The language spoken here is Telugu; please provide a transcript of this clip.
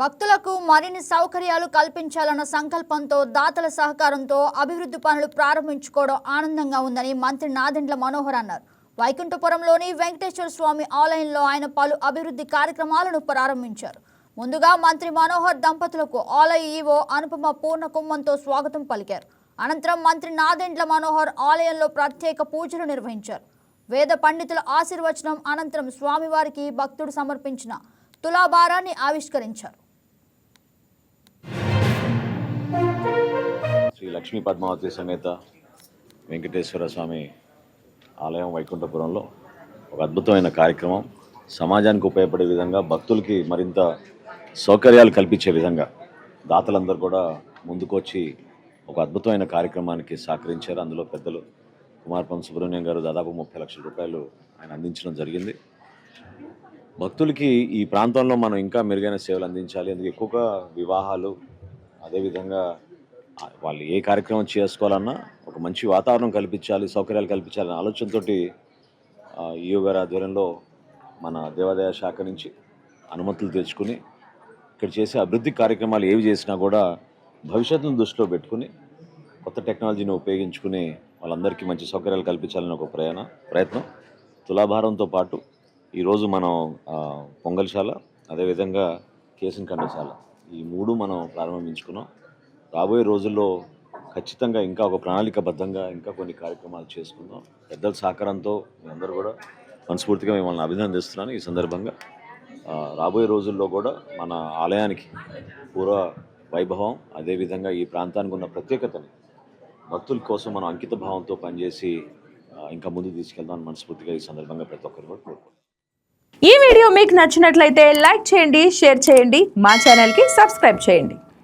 భక్తులకు మరిన్ని సౌకర్యాలు కల్పించాలన్న సంకల్పంతో దాతల సహకారంతో అభివృద్ధి పనులు ప్రారంభించుకోవడం ఆనందంగా ఉందని మంత్రి నాదెండ్ల మనోహర్ అన్నారు. వైకుంఠపురంలోని వెంకటేశ్వర స్వామి ఆలయంలో ఆయన పలు అభివృద్ధి కార్యక్రమాలను ప్రారంభించారు. ముందుగా మంత్రి మనోహర్ దంపతులకు ఆలయ ఈవో అనుపమ పూర్ణ కుంభంతో స్వాగతం పలికారు. అనంతరం మంత్రి నాదెండ్ల మనోహర్ ఆలయంలో ప్రత్యేక పూజలు నిర్వహించారు. వేద పండితుల ఆశీర్వచనం అనంతరం స్వామివారికి భక్తుడు సమర్పించిన తులాభారాన్ని ఆవిష్కరించారు. లక్ష్మీ పద్మావతి సమేత వెంకటేశ్వర స్వామి ఆలయం వైకుంఠపురంలో ఒక అద్భుతమైన కార్యక్రమం. సమాజానికి ఉపయోగపడే విధంగా భక్తులకి మరింత సౌకర్యాలు కల్పించే విధంగా దాతలందరూ కూడా ముందుకొచ్చి ఒక అద్భుతమైన కార్యక్రమానికి సహకరించారు. అందులో పెద్దలు కుమార్పం సుబ్రహ్మణ్యం గారు దాదాపు ముప్పై లక్షల రూపాయలు ఆయన అందించడం జరిగింది. భక్తులకి ఈ ప్రాంతంలో మనం ఇంకా మెరుగైన సేవలు అందించాలి. అందుకే ఎక్కువగా వివాహాలు అదేవిధంగా వాళ్ళు ఏ కార్యక్రమం చేసుకోవాలన్నా ఒక మంచి వాతావరణం కల్పించాలి సౌకర్యాలు కల్పించాలనే ఆలోచనతో ఈయో గారి ఆధ్వర్యంలో మన దేవాదాయ శాఖ నుంచి అనుమతులు తెచ్చుకుని ఇక్కడ చేసే అభివృద్ధి కార్యక్రమాలు ఏవి చేసినా కూడా భవిష్యత్తును దృష్టిలో పెట్టుకుని కొత్త టెక్నాలజీని ఉపయోగించుకుని వాళ్ళందరికీ మంచి సౌకర్యాలు కల్పించాలని ఒక ప్రయాణ ప్రయత్నం. తులాభారంతో పాటు ఈరోజు మనం పొంగల్శాల అదేవిధంగా కేసుని కండశాల ఈ మూడు మనం ప్రారంభించుకున్నాం. రాబోయే రోజుల్లో ఖచ్చితంగా ఇంకా ఒక ప్రణాళికబద్ధంగా ఇంకా కొన్ని కార్యక్రమాలు చేసుకుందాం. పెద్దల సహకారంతో మీ అందరూ కూడా మనస్ఫూర్తిగా మిమ్మల్ని అభినందిస్తున్నాను. ఈ సందర్భంగా రాబోయే రోజుల్లో కూడా మన ఆలయానికి పూర్వ వైభవం అదేవిధంగా ఈ ప్రాంతానికి ఉన్న ప్రత్యేకతని భక్తుల కోసం మనం అంకిత భావంతో పనిచేసి ఇంకా ముందు తీసుకెళ్దాం మనస్ఫూర్తిగా ఈ సందర్భంగా ప్రతి ఒక్కరు కూడా కోరుకుంటున్నాను ఈ వీడియో మీకు నచ్చినట్లయితే లైక్ చేయండి షేర్ చేయండి మా ఛానల్కి సబ్స్క్రైబ్ చేయండి.